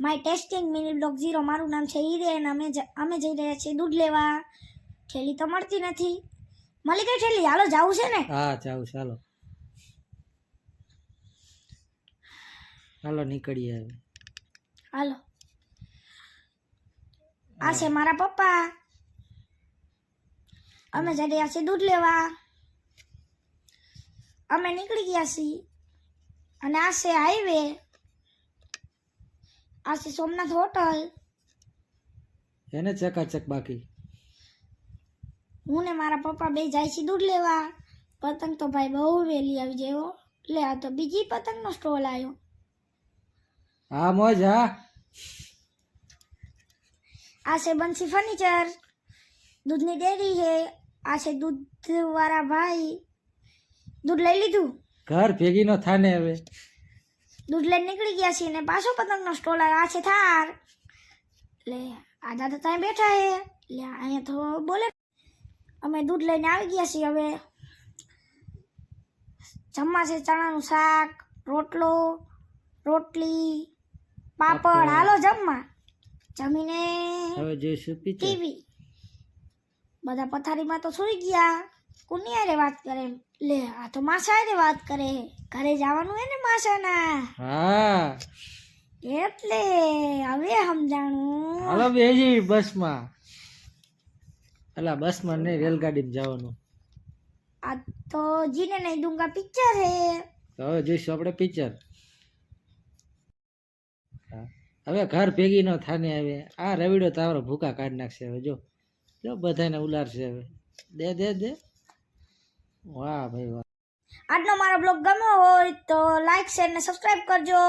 My testing mini block zero. મારું નામ છે હિરેન અમે અમે જઈ રહ્યા છીએ દૂધ લેવા. ઠેલી તો મળતી નથી. મળી ગઈ ઠેલી હાલો જવું છે ને? હા જાવ ચાલો હાલો. નીકળીએ હવે. હાલો. આ છે મારા પપ્પા. અમે જઈ રહ્યા છીએ દૂધ લેવા. અમે નીકળી ગયા છીએ. અને આ છે હાઈવે. આ છે સોમનાથ હોટલ. એને ચકાચક બાકી. હું ને મારા પપ્પા બે જાય છે દૂધ લેવા. પતંગ તો ભાઈ બહુ વહેલી આવી જાય લે આ તો બીજી પતંગનો સ્ટોલ આવ્યો હા મોજ હા. આ છે બંસી ફર્નિચર દૂધની ડેરી છે. આ છે દૂધવાળા ભાઈ. દૂધ લઈ લીધું? ઘર ભેગી નો થાને હવે. દૂધ લઈને નીકળી ગયા છીએ ને પાછો પતંગનો સ્ટોલ આ છે થાર. લે આ દાદા ત્યાં બેઠા હે. લે અહીંયા તો બોલે. અમે દૂધ લઈને આવી ગયા છીએ હવે. જમવા છે ચણાનું શાક રોટલો રોટલી પાપડ. હાલો જમવા. જમીને હવે જોઈશું ટીવી. બધા પથારીમાં તો સુઈ ગયા. કોની હારે વાત કરે. લે આ તો માસા હારે વાત કરે. ઘરે જવાનું હે ને માસાના. હા. એટલે હવે સમજાણું. હાલો બેજી બસમાં. અલા બસમાં નહીં રેલગાડીમાં જવાનું. આ તો જીને નહીં દુંગા પિક્ચર હે. હવે જોઈશું આપણે પિક્ચર હવે ઘર ભેગી નો થાને હવે. આ રવિડો તારો ભૂકા કાઢી નાખશે હવે જો. જો બધાને ઉલારશે હવે. દે દે દે. વાહ ભાઈ વાહ. આજનો મારો બ્લોગ ગમ્યો હોય તો લાઈક શેર ને સબસ્ક્રાઇબ કરજો.